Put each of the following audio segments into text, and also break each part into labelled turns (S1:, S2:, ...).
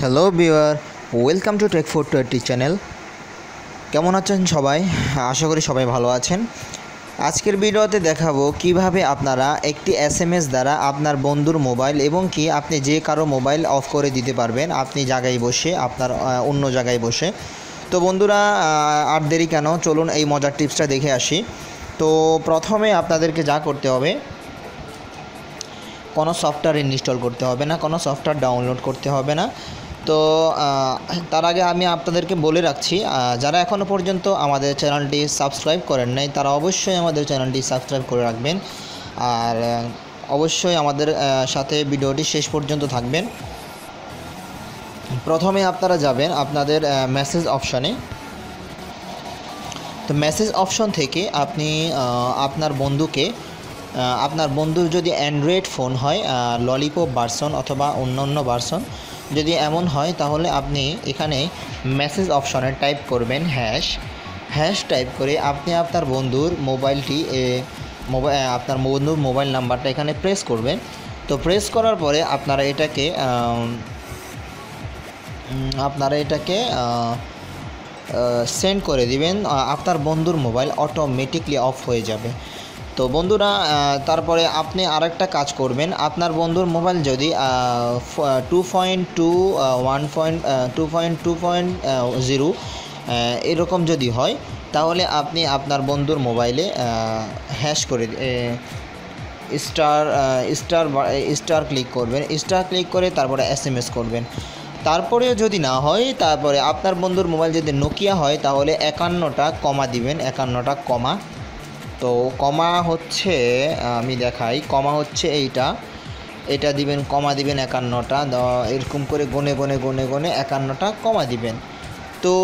S1: Hello beware welcome to tech four twenty channel কেমন আছেন সবাই? আশা করি সবাই ভালো আছেন। আজকের ভিডিওতে দেখাবো কীভাবে আপনারা একটি এস দ্বারা আপনার বন্ধুর মোবাইল এবং কি আপনি যে কারও মোবাইল অফ করে দিতে পারবেন, আপনি জায়গায় বসে, আপনার অন্য জায়গায় বসে। তো বন্ধুরা আর দেরি কেন? চলুন এই মজার টিপসটা দেখে আসি। তো প্রথমে আপনাদেরকে যা করতে হবে, কোনো সফটওয়্যার ইনস্টল করতে হবে না, কোনো সফটওয়্যার ডাউনলোড করতে হবে না। তো তার আগে আমি আপনাদেরকে বলে রাখছি যারা এখনও পর্যন্ত আমাদের চ্যানেলটি সাবস্ক্রাইব করেন নাই, তারা অবশ্যই আমাদের চ্যানেলটি সাবস্ক্রাইব করে রাখবেন। আর অবশ্যই আমাদের সাথে ভিডিওটি শেষ পর্যন্ত থাকবেন। প্রথমে আপনারা যাবেন আপনাদের মেসেজ অপশানে তো মেসেজ অপশন থেকে আপনি আপনার বন্ধুকে আপনার বন্ধুর যদি অ্যান্ড্রয়েড ফোন হয় ললিপপ ভার্সন অথবা অন্য অন্য ভার্সন যদি এমন হয়, তাহলে আপনি এখানে মেসেজ অপশনে টাইপ করবেন হ্যাশ হ্যাশ টাইপ করে আপনি আপনার বন্ধুর মোবাইলটি মোবাইল আপনার বন্ধুর মোবাইল নাম্বারটা এখানে প্রেস করবেন। তো প্রেস করার পরে আপনারা এটাকে আপনারা এটাকে সেন্ড করে দিবেন। আপনার বন্ধুর মোবাইল অটোমেটিকলি অফ হয়ে যাবে। তো বন্ধুরা তারপরে আপনি আরেকটা কাজ করবেন। আপনার বন্ধুর মোবাইল যদি two point two one point two point two point zero এরকম যদি হয়, তাহলে আপনি আপনার বন্ধুর মোবাইলে হ্যাশ করে স্টার স্টার স্টার ক্লিক করবেন। স্টার ক্লিক করে তারপরে এস এম এস করবেন। তারপরেও যদি না হয়, তারপরে আপনার বন্ধুর মোবাইল যদি নোকিয়া হয়, তাহলে একান্নটা কমা দিবেন, একান্নটা কমা তো কমা হচ্ছে, আমি দেখাই, কমা হচ্ছে এইটা। এটা দিবেন, কমা দিবেন একান্নটা। এরকম করে গনে গনে গনে গনে একান্নটা কমা দিবেন। তো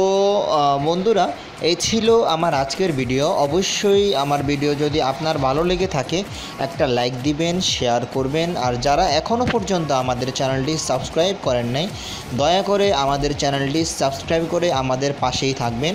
S1: বন্ধুরা, এই ছিল আমার আজকের ভিডিও। অবশ্যই আমার ভিডিও যদি আপনার ভালো লেগে থাকে, একটা লাইক দিবেন, শেয়ার করবেন। আর যারা এখনও পর্যন্ত আমাদের চ্যানেলটি সাবস্ক্রাইব করেন নাই, দয়া করে আমাদের চ্যানেলটি সাবস্ক্রাইব করে আমাদের পাশেই থাকবেন।